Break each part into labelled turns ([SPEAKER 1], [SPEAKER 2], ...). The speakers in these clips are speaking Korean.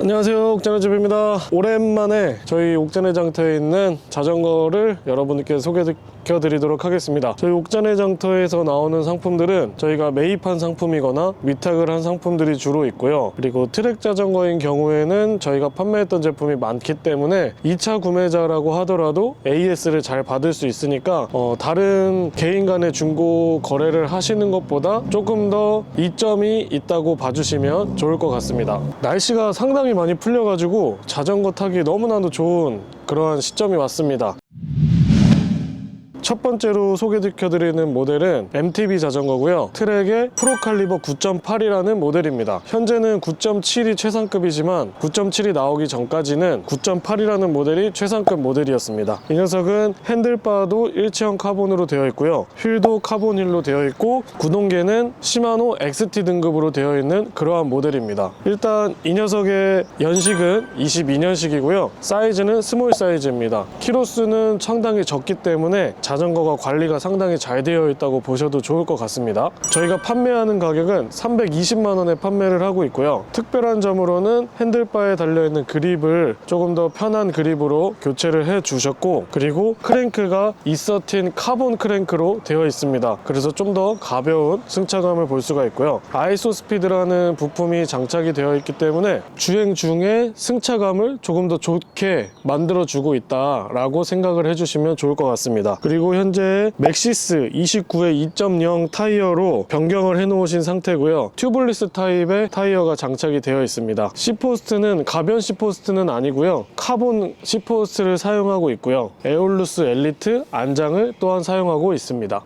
[SPEAKER 1] 안녕하세요 옥자네집입니다. 오랜만에 저희 옥자네 장터에 있는 자전거를 여러분께 소개시켜 드리도록 하겠습니다. 저희 옥자네 장터에서 나오는 상품들은 저희가 매입한 상품이거나 위탁을 한 상품들이 주로 있고요. 그리고 트랙 자전거인 경우에는 저희가 판매했던 제품이 많기 때문에 2차 구매자라고 하더라도 AS를 잘 받을 수 있으니까 어, 다른 개인 간의 중고 거래를 하시는 것보다 조금 더 이점이 있다고 봐주시면 좋을 것 같습니다. 날씨가 상당히 많이 풀려가지고 자전거 타기 너무나도 좋은 그러한 시점이 왔습니다. 첫 번째로 소개시켜드리는 모델은 MTB 자전거고요. 트랙의 프로칼리버 9.8이라는 모델입니다. 현재는 9.7이 최상급이지만 9.7이 나오기 전까지는 9.8이라는 모델이 최상급 모델이었습니다. 이 녀석은 핸들바도 일체형 카본으로 되어 있고요. 휠도 카본 휠로 되어 있고 구동계는 시마노 XT 등급으로 되어 있는 그러한 모델입니다. 일단 이 녀석의 연식은 22년식이고요. 사이즈는 스몰 사이즈입니다. 키로수는 상당히 적기 때문에 자 전거가 관리가 상당히 잘 되어 있다고 보셔도 좋을 것 같습니다. 저희가 판매하는 가격은 320만 원에 판매를 하고 있고요. 특별한 점으로는 핸들바에 달려있는 그립을 조금 더 편한 그립으로 교체를 해 주셨고 그리고 크랭크가 이서틴 카본 크랭크로 되어 있습니다. 그래서 좀 더 가벼운 승차감을 볼 수가 있고요. 아이소 스피드라는 부품이 장착이 되어 있기 때문에 주행 중에 승차감을 조금 더 좋게 만들어 주고 있다라고 생각을 해주시면 좋을 것 같습니다. 그리고 현재 맥시스 29의 2.0 타이어로 변경을 해 놓으신 상태고요. 튜블리스 타입의 타이어가 장착이 되어 있습니다. C포스트는 가변 C포스트는 아니고요. 카본 C포스트를 사용하고 있고요. 에올루스 엘리트 안장을 또한 사용하고 있습니다.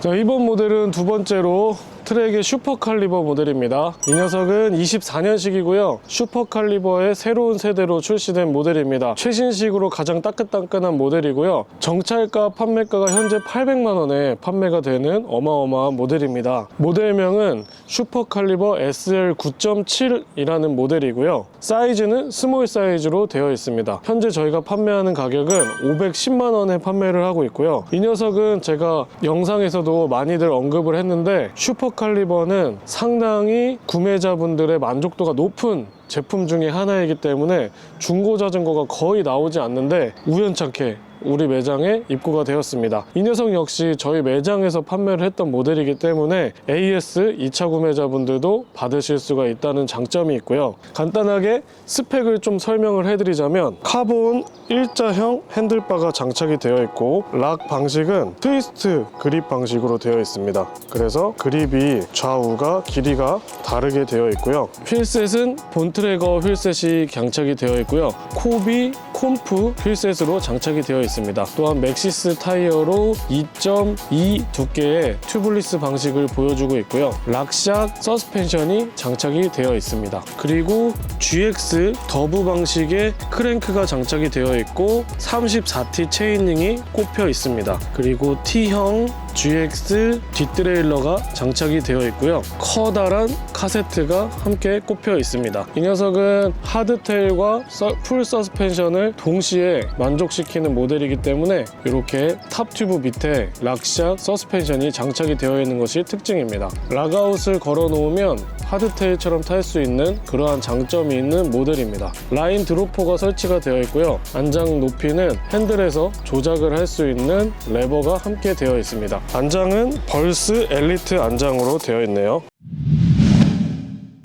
[SPEAKER 1] 자, 이번 모델은 두 번째로 트랙의 슈퍼 칼리버 모델입니다. 이 녀석은 24년식이고요. 슈퍼 칼리버의 새로운 세대로 출시된 모델입니다. 최신식으로 가장 따끈따끈한 모델이고요. 정찰가 판매가가 현재 800만 원에 판매가 되는 어마어마한 모델입니다. 모델명은 슈퍼 칼리버 SL 9.7이라는 모델이고요. 사이즈는 스몰 사이즈로 되어 있습니다. 현재 저희가 판매하는 가격은 510만 원에 판매를 하고 있고요. 이 녀석은 제가 영상에서도 많이들 언급을 했는데 슈퍼 칼리버는 상당히 구매자분들의 만족도가 높은 제품 중에 하나이기 때문에 중고 자전거가 거의 나오지 않는데 우연찮게 우리 매장에 입고가 되었습니다. 이 녀석 역시 저희 매장에서 판매를 했던 모델이기 때문에 AS 2차 구매자분들도 받으실 수가 있다는 장점이 있고요. 간단하게 스펙을 좀 설명을 해드리자면 카본 일자형 핸들바가 장착이 되어 있고 락 방식은 트위스트 그립 방식으로 되어 있습니다. 그래서 그립이 좌우가 길이가 다르게 되어 있고요. 휠셋은 본트래거 휠셋이 장착이 되어 있고요. 코비 콤프 휠셋으로 장착이 되어 있습니다. 또한 맥시스 타이어로 2.2 두께의 튜블리스 방식을 보여주고 있고요. 락샷 서스펜션이 장착이 되어 있습니다. 그리고 GX 더브 방식의 크랭크가 장착이 되어 있고 34T 체이닝이 꼽혀 있습니다. 그리고 T형 GX 뒷드레일러가 장착이 되어 있고요. 커다란 카세트가 함께 꼽혀 있습니다. 이 녀석은 하드테일과 서- 풀 서스펜션을 동시에 만족시키는 모델이기 때문에 이렇게 탑 튜브 밑에 락샷 서스펜션이 장착이 되어 있는 것이 특징입니다. 락아웃을 걸어 놓으면 하드테일처럼 탈 수 있는 그러한 장점이 있는 모델입니다. 라인 드로퍼가 설치가 되어 있고요. 안장 높이는 핸들에서 조작을 할 수 있는 레버가 함께 되어 있습니다. 안장은 벌스 엘리트 안장으로 되어 있네요.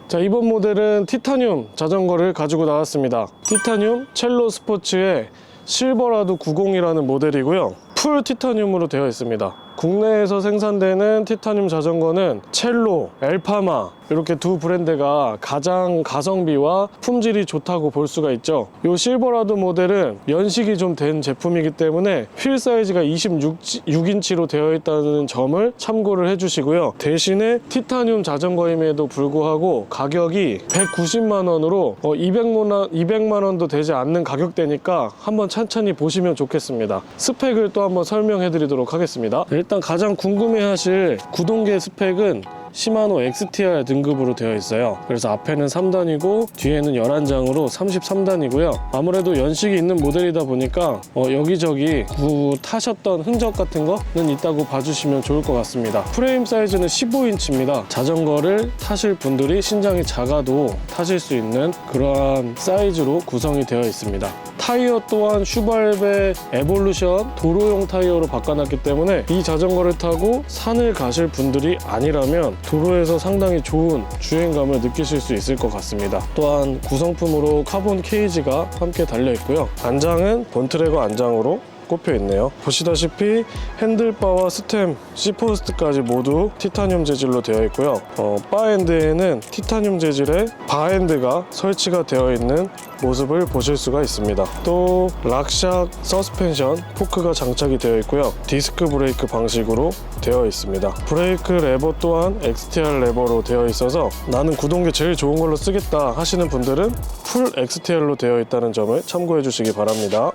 [SPEAKER 1] 자 이번 모델은 티타늄 자전거를 가지고 나왔습니다. 티타늄 첼로 스포츠의 실버라도 90이라는 모델이고요. 풀 티타늄으로 되어 있습니다 국내에서 생산되는 티타늄 자전거는 첼로, 엘파마 이렇게 두 브랜드가 가장 가성비와 품질이 좋다고 볼 수가 있죠. 이 실버라도 모델은 연식이 좀 된 제품이기 때문에 휠 사이즈가 26인치로 되어 있다는 점을 참고를 해주시고요. 대신에 티타늄 자전거임에도 불구하고 가격이 190만 원으로 200만 원, 200만 원도 되지 않는 가격대니까 한번 천천히 보시면 좋겠습니다. 스펙을 또 한번 설명해 드리도록 하겠습니다. 일단 가장 궁금해 하실 구동계 스펙은 시마노 XTR 등급으로 되어 있어요. 그래서 앞에는 3단이고 뒤에는 11장으로 33단이고요. 아무래도 연식이 있는 모델이다 보니까 어, 여기저기 구 타셨던 흔적 같은 거는 있다고 봐주시면 좋을 것 같습니다. 프레임 사이즈는 15인치입니다. 자전거를 타실 분들이 신장이 작아도 타실 수 있는 그러한 사이즈로 구성이 되어 있습니다. 타이어 또한 슈발베 에볼루션 도로용 타이어로 바꿔놨기 때문에 이 자전거를 타고 산을 가실 분들이 아니라면 도로에서 상당히 좋은 주행감을 느끼실 수 있을 것 같습니다. 또한 구성품으로 카본 케이지가 함께 달려 있고요. 안장은 본트래거 안장으로 꼽혀 있네요. 보시다시피 핸들바와 스템, C포스트까지 모두 티타늄 재질로 되어 있고요. 어, 바엔드에는 티타늄 재질의 바엔드가 설치가 되어 있는 모습을 보실 수가 있습니다. 또 락샥 서스펜션 포크가 장착이 되어 있고요. 디스크 브레이크 방식으로 되어 있습니다. 브레이크 레버 또한 XTR 레버로 되어 있어서 나는 구동계 제일 좋은 걸로 쓰겠다 하시는 분들은 풀 XTR로 되어 있다는 점을 참고해 주시기 바랍니다.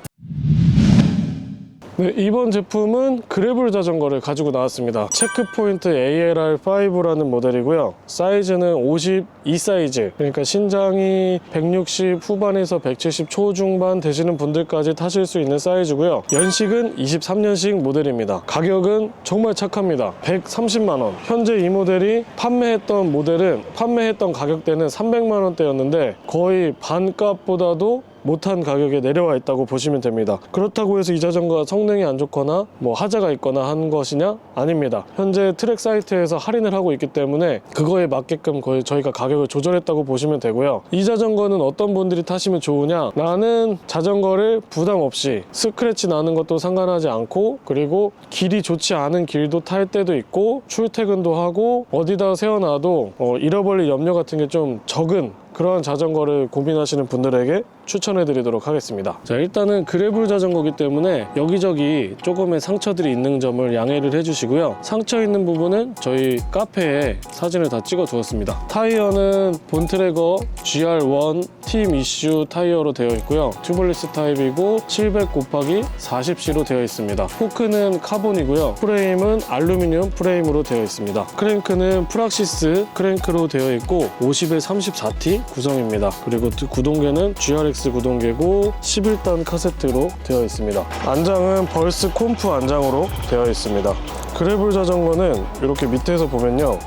[SPEAKER 1] 네, 이번 제품은 그래블 자전거를 가지고 나왔습니다. 체크포인트 ALR5라는 모델이고요. 사이즈는 52 사이즈. 그러니까 신장이 160 후반에서 170 초중반 되시는 분들까지 타실 수 있는 사이즈고요. 연식은 23년식 모델입니다. 가격은 정말 착합니다. 130만 원. 현재 이 모델이 판매했던 모델은 판매했던 가격대는 300만 원대였는데 거의 반값보다도 못한 가격에 내려와 있다고 보시면 됩니다. 그렇다고 해서 이 자전거가 성능이 안 좋거나 뭐 하자가 있거나 한 것이냐? 아닙니다. 현재 트랙 사이트에서 할인을 하고 있기 때문에 그거에 맞게끔 거의 저희가 가격을 조절했다고 보시면 되고요. 이 자전거는 어떤 분들이 타시면 좋으냐? 나는 자전거를 부담 없이 스크래치 나는 것도 상관하지 않고 그리고 길이 좋지 않은 길도 탈 때도 있고 출퇴근도 하고 어디다 세워놔도 어, 잃어버릴 염려 같은 게 좀 적은 그러한 자전거를 고민하시는 분들에게 추천해 드리도록 하겠습니다. 자, 일단은 그래블 자전거기 때문에 여기저기 조금의 상처들이 있는 점을 양해를 해주시고요. 상처 있는 부분은 저희 카페에 사진을 다 찍어 두었습니다. 타이어는 본트래거 GR1 팀 이슈 타이어로 되어 있고요. 튜블리스 타입이고 700 곱하기 40C로 되어 있습니다. 포크는 카본이고요. 프레임은 알루미늄 프레임으로 되어 있습니다. 크랭크는 프락시스 크랭크로 되어 있고 50에 34T 구성입니다. 그리고 구동계는 GRX 구동계고 11단 카세트로 되어 있습니다. 안장은 벌스 콤프 안장으로 되어 있습니다. 그래블 자전거는 이렇게 밑에서 보면요.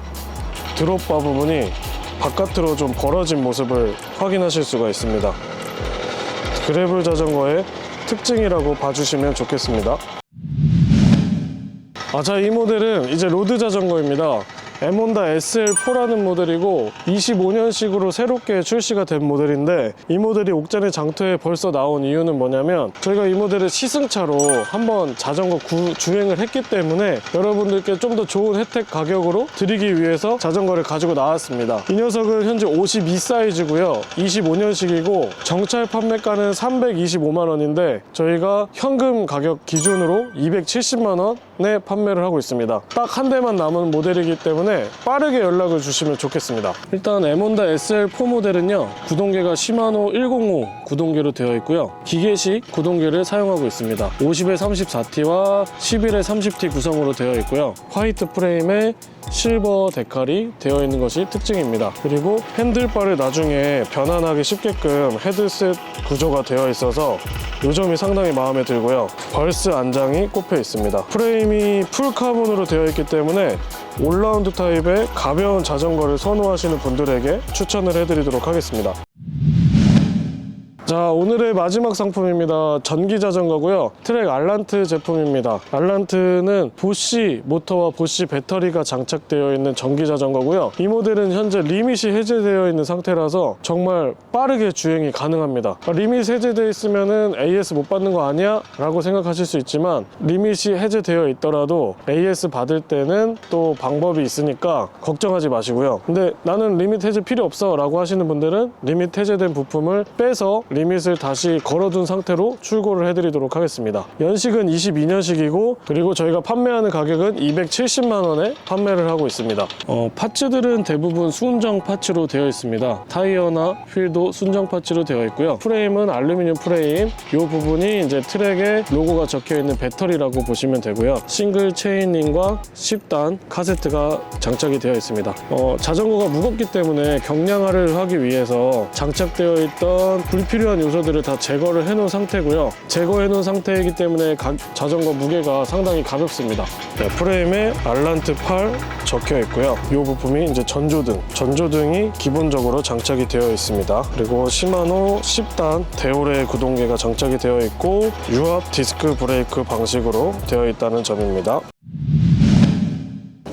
[SPEAKER 1] 드롭바 부분이 바깥으로 좀 벌어진 모습을 확인하실 수가 있습니다. 그래블 자전거의 특징이라고 봐주시면 좋겠습니다. 아, 자, 이 모델은 이제 로드 자전거입니다. 에몬다 SL4라는 모델이고 25년식으로 새롭게 출시가 된 모델인데 이 모델이 옥전의 장터에 벌써 나온 이유는 뭐냐면 저희가 이 모델을 시승차로 한번 자전거 구- 주행을 했기 때문에 여러분들께 좀 더 좋은 혜택 가격으로 드리기 위해서 자전거를 가지고 나왔습니다. 이 녀석은 현재 52 사이즈고요. 25년식이고 정찰 판매가는 325만 원인데 저희가 현금 가격 기준으로 270만 원에 판매를 하고 있습니다. 딱 한 대만 남은 모델이기 때문에 빠르게 연락을 주시면 좋겠습니다. 일단 에몬다 SL4 모델은요. 구동계가 시마노 105 구동계로 되어 있고요. 기계식 구동계를 사용하고 있습니다. 50에 34T와 11에 30T 구성으로 되어 있고요. 화이트 프레임에 실버 데칼이 되어 있는 것이 특징입니다. 그리고 핸들바를 나중에 변환하기 쉽게끔 헤드셋 구조가 되어 있어서 이 점이 상당히 마음에 들고요. 벌스 안장이 꼽혀 있습니다. 프레임이 풀 카본으로 되어 있기 때문에 올라운드 타입의 가벼운 자전거를 선호하시는 분들에게 추천을 해드리도록 하겠습니다. 자 오늘의 마지막 상품입니다. 전기 자전거고요. 트랙 알란트 제품입니다. 알란트는 보쉬 모터와 보쉬 배터리가 장착되어 있는 전기 자전거고요. 이 모델은 현재 리밋이 해제되어 있는 상태라서 정말 빠르게 주행이 가능합니다. 아, 리밋 해제되어 있으면 AS 못 받는 거 아니야? 라고 생각하실 수 있지만 리밋이 해제되어 있더라도 AS 받을 때는 또 방법이 있으니까 걱정하지 마시고요. 근데 나는 리밋 해제 필요 없어 라고 하시는 분들은 리밋 해제된 부품을 빼서 리밋을 다시 걸어둔 상태로 출고를 해드리도록 하겠습니다. 연식은 22년식이고 그리고 저희가 판매하는 가격은 270만 원에 판매를 하고 있습니다. 어, 파츠들은 대부분 순정 파츠로 되어 있습니다. 타이어나 휠도 순정 파츠로 되어 있고요. 프레임은 알루미늄 프레임. 이 부분이 이제 트랙에 로고가 적혀 있는 배터리라고 보시면 되고요. 싱글 체인링과 10단 카세트가 장착이 되어 있습니다. 어, 자전거가 무겁기 때문에 경량화를 하기 위해서 장착되어 있던 불 필요한 요소들을 다 제거를 해놓은 상태고요. 제거해놓은 상태이기 때문에 가- 자전거 무게가 상당히 가볍습니다. 네, 프레임에 알란트 8 적혀 있고요. 이 부품이 이제 전조등, 전조등이 기본적으로 장착이 되어 있습니다. 그리고 시마노 10단 대오레 구동계가 장착이 되어 있고 유압 디스크 브레이크 방식으로 되어 있다는 점입니다.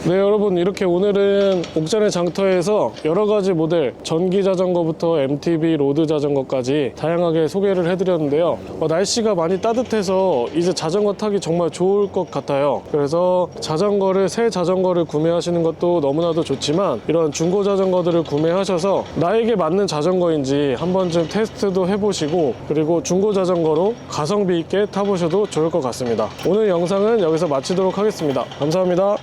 [SPEAKER 1] 네 여러분 이렇게 오늘은 옥전의 장터에서 여러 가지 모델 전기 자전거부터 MTB 로드 자전거까지 다양하게 소개를 해드렸는데요. 어, 날씨가 많이 따뜻해서 이제 자전거 타기 정말 좋을 것 같아요. 그래서 자전거를 새 자전거를 구매하시는 것도 너무나도 좋지만 이런 중고 자전거들을 구매하셔서 나에게 맞는 자전거인지 한 번쯤 테스트도 해보시고 그리고 중고 자전거로 가성비 있게 타보셔도 좋을 것 같습니다. 오늘 영상은 여기서 마치도록 하겠습니다. 감사합니다